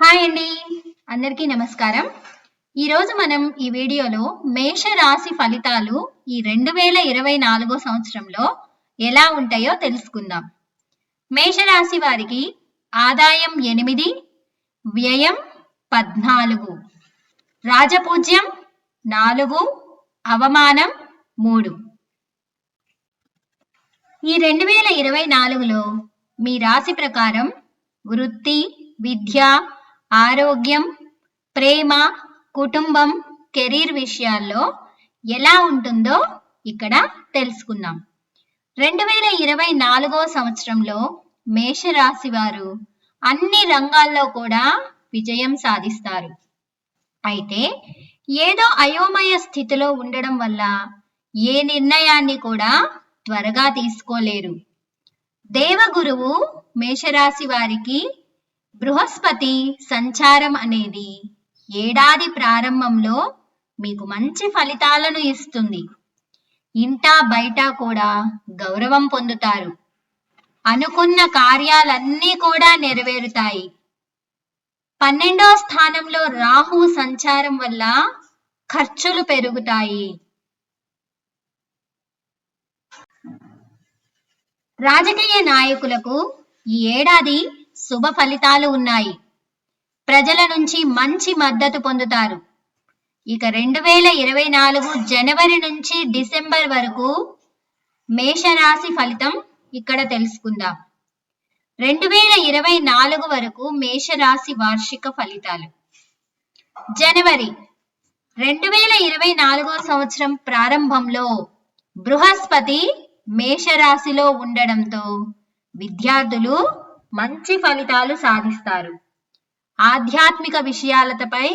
Hi అండి. అందరికీ నమస్కారం. ఈరోజు మనం ఈ వీడియోలో మేష రాశి ఫలితాలు ఈ రెండు వేల ఇరవై నాలుగో సంవత్సరంలో ఎలా ఉంటాయో తెలుసుకుందాం. మేషరాశి వారికి ఆదాయం ఎనిమిది వ్యయం పద్నాలుగు రాజపూజ్యం నాలుగు అవమానం మూడు. ఈ రెండు వేల ఇరవై నాలుగులో మీ రాశి ప్రకారం వృత్తి విద్య ఆరోగ్యం ప్రేమ కుటుంబం కెరీర్ విషయాల్లో ఎలా ఉంటుందో ఇక్కడ తెలుసుకుందాం. రెండు వేల ఇరవై నాలుగో సంవత్సరంలో మేషరాశి వారు అన్ని రంగాల్లో కూడా విజయం సాధిస్తారు. అయితే ఏదో అయోమయ స్థితిలో ఉండడం వల్ల ఏ నిర్ణయాన్ని కూడా త్వరగా తీసుకోలేరు. దేవగురువు మేషరాశి వారికి బృహస్పతి సంచారం అనేది ఏడాది ప్రారంభంలో మీకు మంచి ఫలితాలను ఇస్తుంది. ఇంటా బయట కూడా గౌరవం పొందుతారు. అనుకున్న కార్యాలన్నీ కూడా నెరవేరుతాయి. పన్నెండో స్థానంలో రాహు సంచారం వల్ల ఖర్చులు పెరుగుతాయి. రాజకీయ నాయకులకు ఈ ఏడాది శుభ ఫలితాలు ఉన్నాయి. ప్రజల నుంచి మంచి మద్దతు పొందుతారు. ఇక రెండు వేల ఇరవై నాలుగు జనవరి నుంచి డిసెంబర్ వరకు మేషరాశి ఫలితం ఇక్కడ తెలుసుకుందాం. రెండు వేల ఇరవై నాలుగు వరకు మేషరాశి వార్షిక ఫలితాలు. జనవరి రెండు వేల ఇరవై నాలుగో సంవత్సరం ప్రారంభంలో బృహస్పతి మేషరాశిలో ఉండడంతో విద్యార్థులు మంచి ఫలితాలు సాధిస్తారు. ఆధ్యాత్మిక విషయాలపై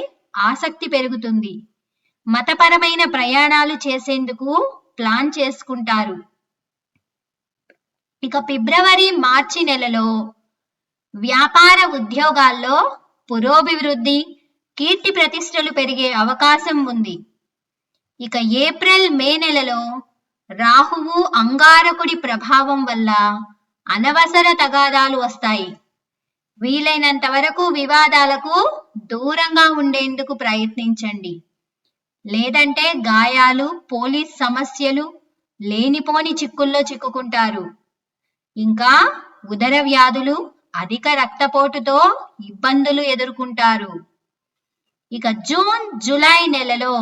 ఆసక్తి పెరుగుతుంది. మతపరమైన ప్రయాణాలు చేసేందుకు ప్లాన్ చేసుకుంటారు. ఇక ఫిబ్రవరి మార్చి నెలలో వ్యాపార ఉద్యోగాల్లో పురోభివృద్ధి కీర్తి ప్రతిష్టలు పెరిగే అవకాశం ఉంది. ఇక ఏప్రిల్ మే నెలలో రాహువు అంగారకుడి ప్రభావం వల్ల అనవసర తగాదాలు వస్తాయి. వీలైనంత వరకు వివాదాలకు దూరంగా ఉండేందుకు ప్రయత్నించండి. లేదంటే గాయాలు పోలీస్ సమస్యలు లేనిపోని చిక్కుల్లో చిక్కుకుంటారు. ఇంకా ఉదర వ్యాధులు అధిక రక్తపోటుతో ఇబ్బందులు ఎదుర్కొంటారు. ఇక జూన్ జూలై నెలలో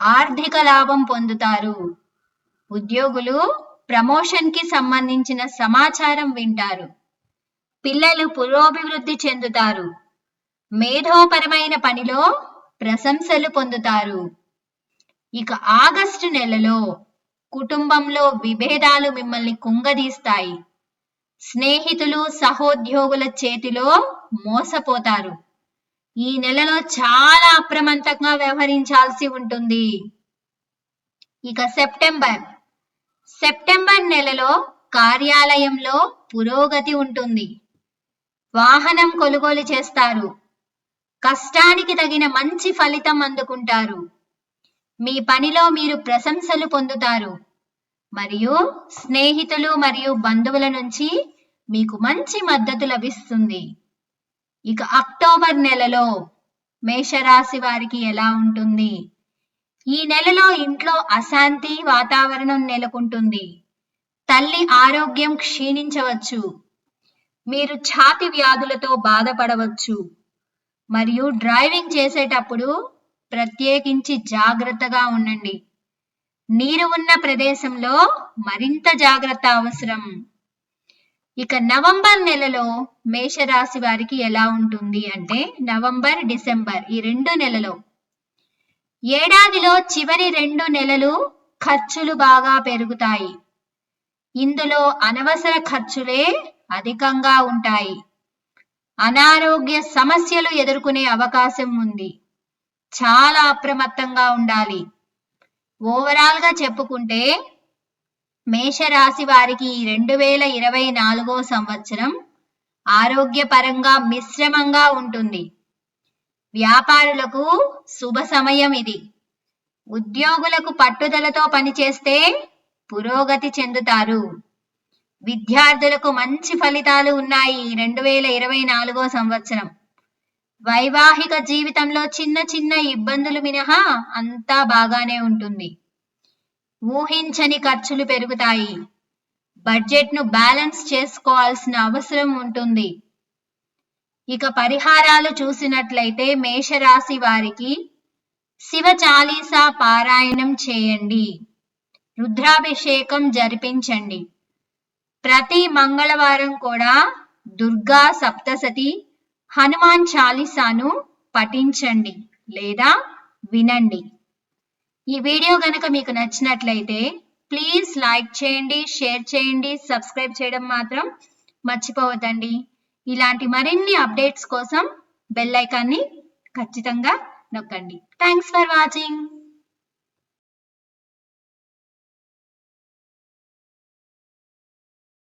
ఆర్థిక లాభం పొందుతారు. ఉద్యోగులు ప్రమోషన్కి సంబంధించిన సమాచారం వింటారు. పిల్లలు పురోభివృద్ధి చెందుతారు. మేధోపరమైన పనిలో ప్రశంసలు పొందుతారు. ఇక ఆగస్టు నెలలో కుటుంబంలో విభేదాలు మిమ్మల్ని కుంగదీస్తాయి. స్నేహితులు సహోద్యోగుల చేతిలో మోసపోతారు. ఈ నెలలో చాలా అప్రమత్తంగా వ్యవహరించాల్సి ఉంటుంది. ఇక సెప్టెంబర్ సెప్టెంబర్ నెలలో కార్యాలయంలో పురోగతి ఉంటుంది. వాహనం కొనుగోలు చేస్తారు. కష్టానికి తగిన మంచి ఫలితం అందుకుంటారు. మీ పనిలో మీరు ప్రశంసలు పొందుతారు. మరియు స్నేహితులు మరియు బంధువుల నుంచి మీకు మంచి మద్దతు లభిస్తుంది. ఇక అక్టోబర్ నెలలో మేషరాశి వారికి ఎలా ఉంటుంది? ఈ నెలలో ఇంట్లో అశాంతి వాతావరణం నెలకొంటుంది. తల్లి ఆరోగ్యం క్షీణించవచ్చు. మీరు ఛాతి వ్యాధులతో బాధపడవచ్చు. మరియు డ్రైవింగ్ చేసేటప్పుడు ప్రత్యేకించి జాగ్రత్తగా ఉండండి. నీరు ఉన్న ప్రదేశంలో మరింత జాగ్రత్త అవసరం. ఇక నవంబర్ నెలలో మేషరాశి వారికి ఎలా ఉంటుంది అంటే నవంబర్ డిసెంబర్ ఈ రెండు నెలలో ఏడాదిలో చివరి రెండు నెలలు ఖర్చులు బాగా పెరుగుతాయి. ఇందులో అనవసర ఖర్చులే అధికంగా ఉంటాయి. అనారోగ్య సమస్యలు ఎదుర్కొనే అవకాశం ఉంది. చాలా అప్రమత్తంగా ఉండాలి. ఓవరాల్గా చెప్పుకుంటే మేషరాశి వారికి రెండు వేల ఇరవై నాలుగో సంవత్సరం ఆరోగ్యపరంగా మిశ్రమంగా ఉంటుంది. వ్యాపారులకు శుభ సమయం ఇది. ఉద్యోగులకు పట్టుదలతో పనిచేస్తే పురోగతి చెందుతారు. విద్యార్థులకు మంచి ఫలితాలు ఉన్నాయి రెండు వేల ఇరవై నాలుగో సంవత్సరం. వైవాహిక జీవితంలో చిన్న చిన్న ఇబ్బందులు మినహా అంతా బాగానే ఉంటుంది. ఊహించని ఖర్చులు పెరుగుతాయి. బడ్జెట్ను బ్యాలెన్స్ చేసుకోవాల్సిన అవసరం ఉంటుంది. ఇక పరిహారాలు చూసినట్లయితే మేషరాశి వారికి శివ చాలీసా పారాయణం చేయండి. రుద్రాభిషేకం జరిపించండి. ప్రతి మంగళవారం కూడా దుర్గా సప్తసతి హనుమాన్ చాలీసాను పఠించండి లేదా వినండి. ఈ వీడియో కనుక మీకు నచ్చినట్లయితే ప్లీజ్ లైక్ చేయండి షేర్ చేయండి సబ్స్క్రైబ్ చేయడం మాత్రం మర్చిపోవద్దండి. ఇలాంటి మరిన్ని అప్డేట్స్ కోసం బెల్ ఐకాన్ని ఖచ్చితంగా నొక్కండి. Thanks for watching